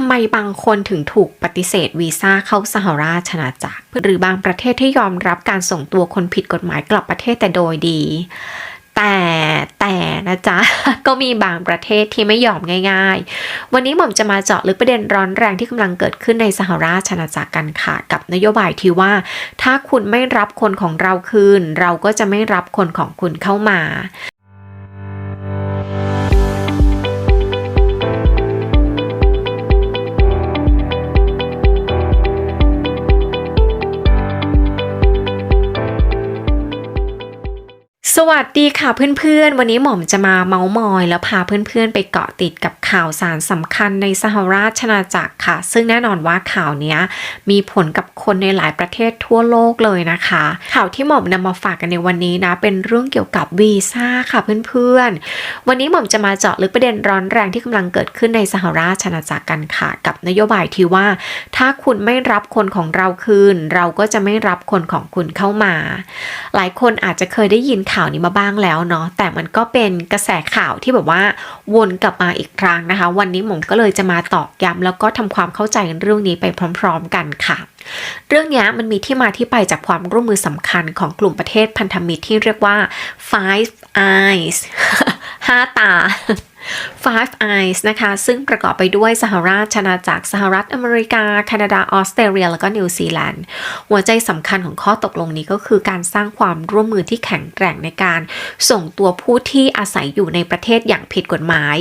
ำไมบางคนถึงถูกปฏิเสธวีซ่าเข้าสหราชอาณาจักร หรือบางประเทศที่ยอมรับการส่งตัวคนผิดกฎหมายกลับประเทศแต่โดยดี แต่แต่นะจ๊ะ ก็มีบางประเทศที่ไม่ยอมง่าย ๆ วันนี้หม่อมจะมาเจาะลึกประเด็นร้อนแรงที่กำลังเกิดขึ้นในสหราชอาณาจักรกันค่ะ กับนโยบายที่ว่า ถ้าคุณไม่รับคนของเราคืน เราก็จะไม่รับคนของคุณเข้ามา วัสดีค่ะเพื่อนๆ วันนี้หม่อมจะมาเมาส์มอย แล้วพาเพื่อนๆ ไปเกาะติดกับข่าวสารสำคัญในสหราชอาณาจักรค่ะ ซึ่งแน่นอนว่าข่าวนี้มีผลกับคนในหลายประเทศทั่วโลกเลยนะคะ ข่าวที่หม่อมนำมาฝากกันในวันนี้นะ เป็นเรื่องเกี่ยวกับวีซ่าค่ะเพื่อนๆ วันนี้หม่อมจะมาเจาะลึกประเด็นร้อนแรงที่กำลังเกิดขึ้นในสหราชอาณาจักรกันค่ะ กับนโยบายที่ว่า ถ้าคุณไม่รับคนของเราคืน เราก็จะไม่รับคนของคุณเข้ามา หลายคนอาจจะเคยได้ยินข่าวนี้มามาบ้างแล้วเนาะแต่มันก็เป็นกระแสข่าวที่แบบว่าวนกลับมาอีกครั้งนะคะ วันนี้หมงก็เลยจะมาตอกย้ำแล้วก็ทำความเข้าใจเรื่องนี้ไปพร้อม ๆ กันค่ะเรื่องนี้มันมีที่มาที่ไปจากความร่วมมือสำคัญของกลุ่มประเทศพันธมิตรที่เรียกว่า Five Eyes ห้าตา Five Eyes นะคะ ซึ่งประกอบไปด้วยสหราชอาณาจักรสหรัฐอเมริกา แคนาดา ออสเตรเลีย แล้วก็นิวซีแลนด์ หัวใจสำคัญของข้อตกลงนี้ก็คือการสร้างความร่วมมือที่แข็งแกร่งในการส่งตัวผู้ที่อาศัยอยู่ในประเทศอย่างผิดกฎหมาย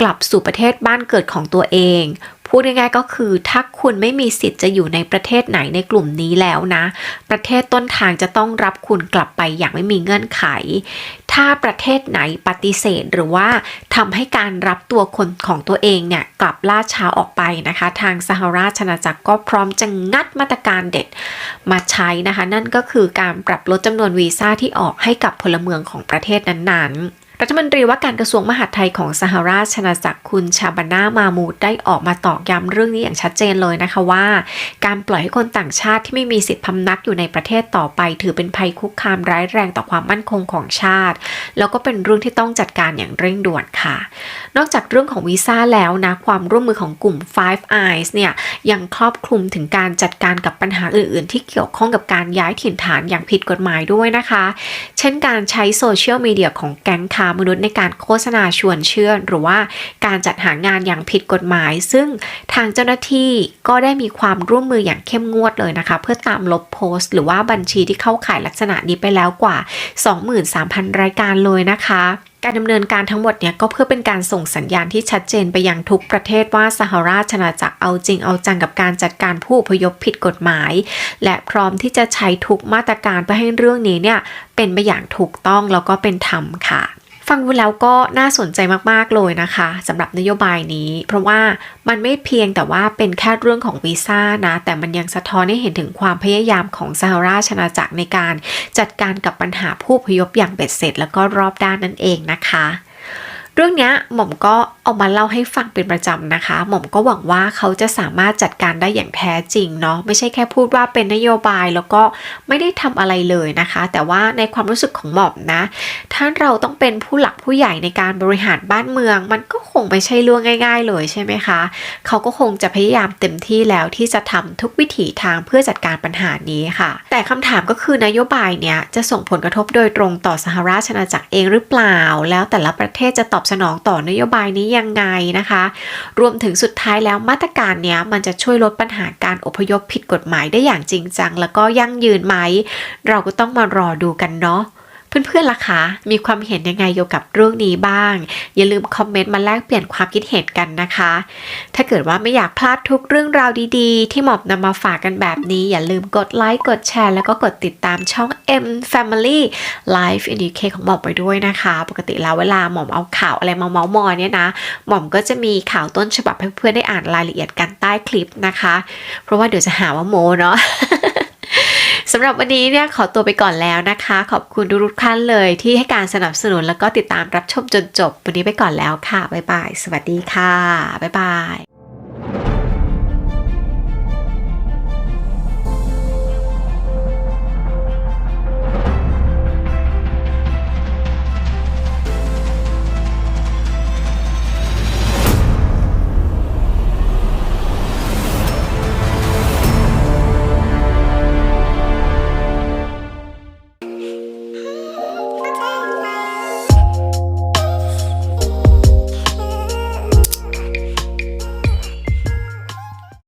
กลับสู่ประเทศบ้านเกิดของตัวเองพูดง่ายๆก็คือถ้าคุณไม่มีสิทธิ์จะอยู่ในประเทศไหนในกลุ่มนี้แล้วนะ ประเทศต้นทางจะต้องรับคุณกลับไปอย่างไม่มีเงื่อนไข ถ้าประเทศไหนปฏิเสธหรือว่าทำให้การรับตัวคนของตัวเองเนี่ยกลับล่าช้าออกไปนะคะ ทางสหราชอาณาจักรก็พร้อมจะงัดมาตรการเด็ดมาใช้นะคะ นั่นก็คือการปรับลดจำนวนวีซ่าที่ออกให้กับพลเมืองของประเทศนั้นๆ รัฐมนตรีว่าการกระทรวงมหาดไทยของสหราชอาณาจักรคุณชาบานามามูดได้ออกมาตอกย้ำเรื่องนี้อย่างชัดเจนเลยนะคะว่า การปล่อยให้คนต่างชาติที่ไม่มีสิทธิพำนักอยู่ในประเทศต่อไป ถือเป็นภัยคุกคามร้ายแรงต่อความมั่นคงของชาติ แล้วก็เป็นเรื่องที่ต้องจัดการอย่างเร่งด่วนค่ะ นอกจากเรื่องของวีซ่าแล้วนะความร่วมมือของกลุ่ม Five Eyes เนี่ยยังครอบคลุมถึงการจัดการกับปัญหาอื่น ๆ ที่เกี่ยวข้องกับการย้ายถิ่นฐานอย่างผิดกฎหมายด้วยนะคะ เช่นการใช้โซเชียลมีเดียของแก๊งค้ามนุษย์ในการโฆษณาชวนเชื่อ หรือว่าการจัดหางานอย่างผิดกฎหมาย ซึ่งทางเจ้าหน้าที่ก็ได้มีความร่วมมืออย่างเข้มงวดเลยนะคะ เพื่อตามลบโพสต์ หรือว่าบัญชีที่เข้าข่ายลักษณะนี้ไปแล้วกว่า 23,000 รายการเลยนะคะการดำเนินการทั้งหมดเนี่ยก็เพื่อเป็นการส่งสัญญาณที่ชัดเจนไปยังทุกประเทศว่าสหราชอาณาจักรเอาจริงเอาจังกับการจัดการผู้อพยพผิดกฎหมาย และพร้อมที่จะใช้ทุกมาตรการเพื่อให้เรื่องนี้เนี่ยเป็นไปอย่างถูกต้องแล้วก็เป็นธรรมค่ะ ฟังดูแล้วก็น่าสนใจมากๆเลยนะคะสำหรับนโยบายนี้ เพราะว่ามันไม่เพียงแต่ว่าเป็นแค่เรื่องของวีซ่านะ แต่มันยังสะท้อนให้เห็นถึงความพยายามของสหราชอาณาจักรในการจัดการกับปัญหาผู้พยพอย่างเบ็ดเสร็จ แล้วก็รอบด้านนั่นเองนะคะ เรื่องนี้หม่อมก็เอามาเล่าให้ฟังเป็นประจำนะคะ หม่อมก็หวังว่าเขาจะสามารถจัดการได้อย่างแท้จริงเนาะไม่ใช่แค่พูดว่าเป็นนโยบายแล้วก็ไม่ได้ทำอะไรเลยนะคะ แต่ว่าในความรู้สึกของหม่อมนะ ถ้าเราต้องเป็นผู้หลักผู้ใหญ่ในการบริหารบ้านเมือง มันก็คงไม่ใช่เรื่องง่าย ๆ เลยใช่ไหมคะ เขาก็คงจะพยายามเต็มที่แล้วที่จะทำทุกวิถีทางเพื่อจัดการปัญหานี้ค่ะ แต่คำถามก็คือนโยบายเนี้ยจะส่งผลกระทบโดยตรงต่อสหราชอาณาจักรเองหรือเปล่า แล้วแต่ละประเทศจะตอบสนองต่อนโยบายนี้ยังไงนะคะ รวมถึงสุดท้ายแล้วมาตรการเนี้ยมันจะช่วยลดปัญหาการอพยพผิดกฎหมายได้อย่างจริงจัง แล้วก็ยั่งยืนไหม เราก็ต้องมารอดูกันเนาะ เพื่อนๆล่ะคะ มีความเห็นยังไงเกี่ยวกับเรื่องนี้บ้าง อย่าลืมคอมเมนต์มาแลกเปลี่ยนความคิดเห็นกันนะคะ ถ้าเกิดว่าไม่อยากพลาดทุกเรื่องราวดีๆ ที่หมอบนำมาฝากกันแบบนี้ อย่าลืมกดไลค์กดแชร์แล้วก็กดติดตามช่อง M Family Life in UK ของหมอบไปด้วยนะคะ ปกติแล้วเวลาหมอมเอาข่าวอะไรมาเมาส์มอยเนี่ยนะหมอมก็จะมีข่าวต้นฉบับให้เพื่อนๆได้อ่านรายละเอียดกันใต้คลิปนะคะ เพราะว่าเดี๋ยวจะหาว่าโมเนาะ สำหรับวันนี้เนี่ยขอตัวไปก่อนแล้วนะคะ ขอบคุณทุกท่านเลยที่ให้การสนับสนุนแล้วก็ติดตามรับชมจนจบ วันนี้ไปก่อนแล้วค่ะ บ๊ายบาย สวัสดีค่ะ บ๊ายบาย